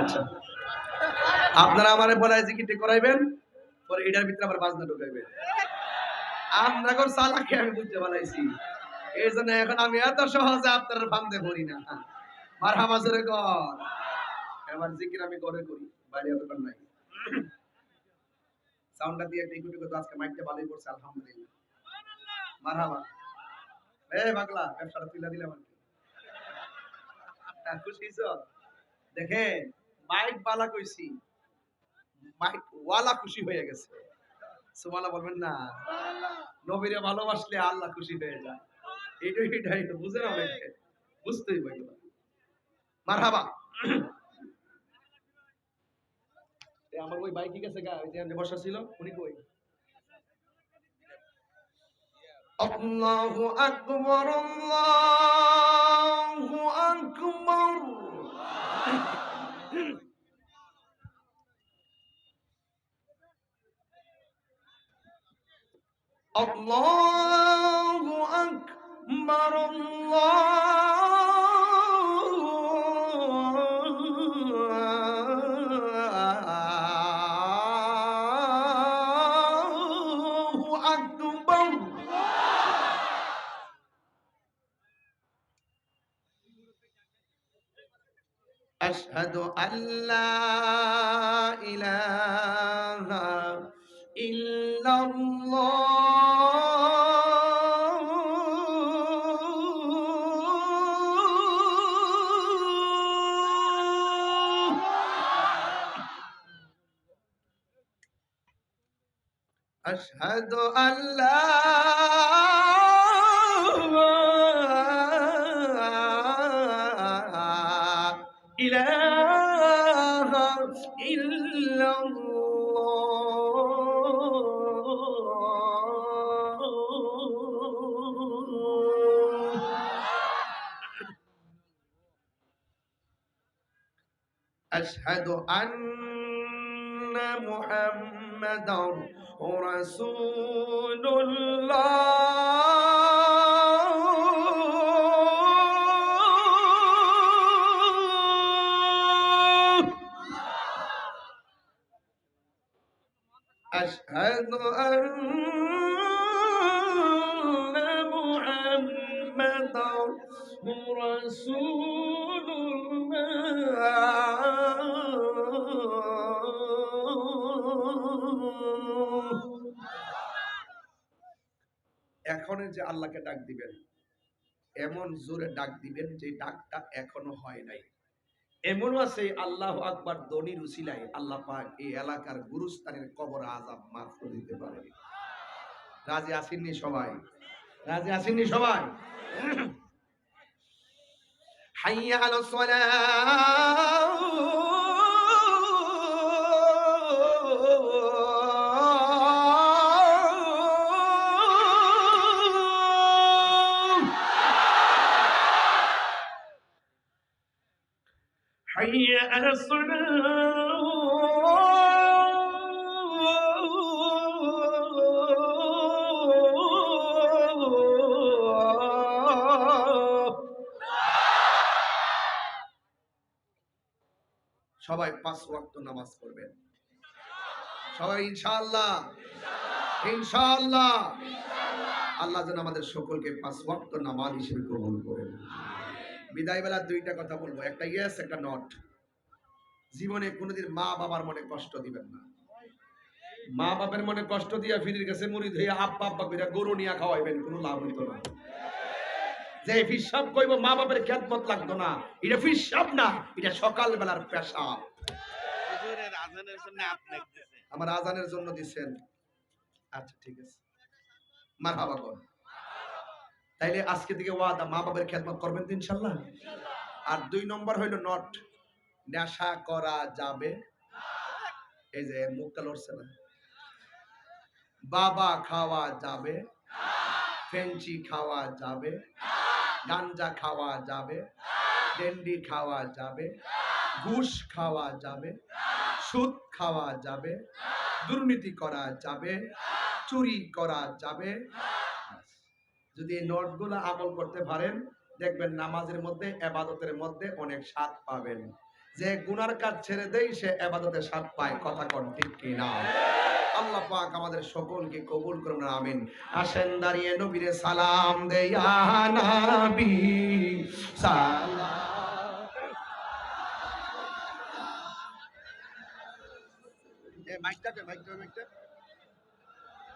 আচ্ছা। আপনারা আমারে বলায় জিকিরটি করাইবেন? পরে এটার ভিতরে আবার বাজনা ঢুকাইবেন। আমরা চালাকি আমি বুঝতে এই জন্য এখন আমি এত সহজে আপনার ফান্দে না। মার হামাজরে কর। জিকির আমি করে করি, বাইরে নাই। সাউন্ডটা দিয়ে একটু একটু করে আজকে মাইকটা ভালোই করছে আলহামদুলিল্লাহ। এ ব্যবসাটা তুলে দিলাম আর খুশি? দেখেন মাইক বালা কইছি। মাইক ওয়ালা খুশি হয়ে গেছে। সুবহানাল্লাহ বলবেন না। নবীরে ভালোবাসলে আল্লাহ খুশি হয়ে যায়। এটাই তো বুঝে না বুঝতেই পারি মারহাবা। আমার ওই বাইক গেছে গা? ওই যে বসা ছিল, উনি কই? আল্লাহু আকবার আল্লাহু আকবার। আল্লাহু আকবার আল্লাহু أشهد أن لا إله إلا الله. أشهد أن لا إلا الله. أشهد أن محمدا رسول الله. أشهد أن محمدا رسول الله এখন যে আল্লাহকে ডাক দিবেন এমন জোরে ডাক দিবেন যে ডাকটা এখনো হয় নাই এমনও আছে, আল্লাহ আকবার দনির উসিলায় আল্লাহ পাক এই এলাকার গুরুস্থানের কবর আজাব মাফ করে দিতে পারে রাজি আসেননি সবাই? রাজি আসেননি সবাই? হাইয়া আলো حي সবাই পাঁচ ওয়াক্ত নামাজ পড়বেন। সবাই ইনশাআল্লাহ। ইনশাআল্লাহ। আল্লাহ যেন আমাদের সকলকে পাঁচ ওয়াক্ত নামাজ হিসেবে গ্রহণ করেন। বিদায় বেলা দুইটা কথা বলব। একটা ইয়েস একটা নট জীবনে কোনোদিন মা বাবার মনে কষ্ট দিবেন না। মা বাবার মনে কষ্ট দিয়া ফিরির কাছে মুড়ি ধুয়ে আব্বা আব্বা কইরা গরু নিয়া খাওয়াইবেন কোনো লাভ হইতো না। যে ফিসাব কইব মা বাবার খেদমত লাগতো না এটা ফিসাব না এটা সকাল বেলার পেশাব আজানের জন্য আপনাকে আমার আজানের জন্য দিছেন। আচ্ছা ঠিক আছে। মার কর। তাইলে আজকে থেকে ওয়াদা মা বাবার খেদমত করবেন তো ইনশাল্লাহ? আর দুই নম্বর হইল নট। নেশা করা যাবে। এই যে মুখটা না। বাবা খাওয়া যাবে। ফেঞ্চি খাওয়া যাবে। গাঞ্জা খাওয়া যাবে। ডেন্ডি খাওয়া যাবে। ঘুষ খাওয়া যাবে। সুদ খাওয়া যাবে। দুর্নীতি করা যাবে। চুরি করা যাবে। যদি এই নোটগুলো আমল করতে পারেন, দেখবেন নামাজের মধ্যে, এবাদতের মধ্যে অনেক স্বাদ পাবেন। যে গুনার কাজ ছেড়ে দেই, সে এবাদতে স্বাদ পায়। কথা কন ঠিক কি না আল্লাহ পাক আমাদের সকলকে কবুল করুন, আমিন। আসেন, দাঁড়িয়ে নবীরে সালাম দেয়া নবী সালাম। মাইকটাকে মাইকটা মাইকটা।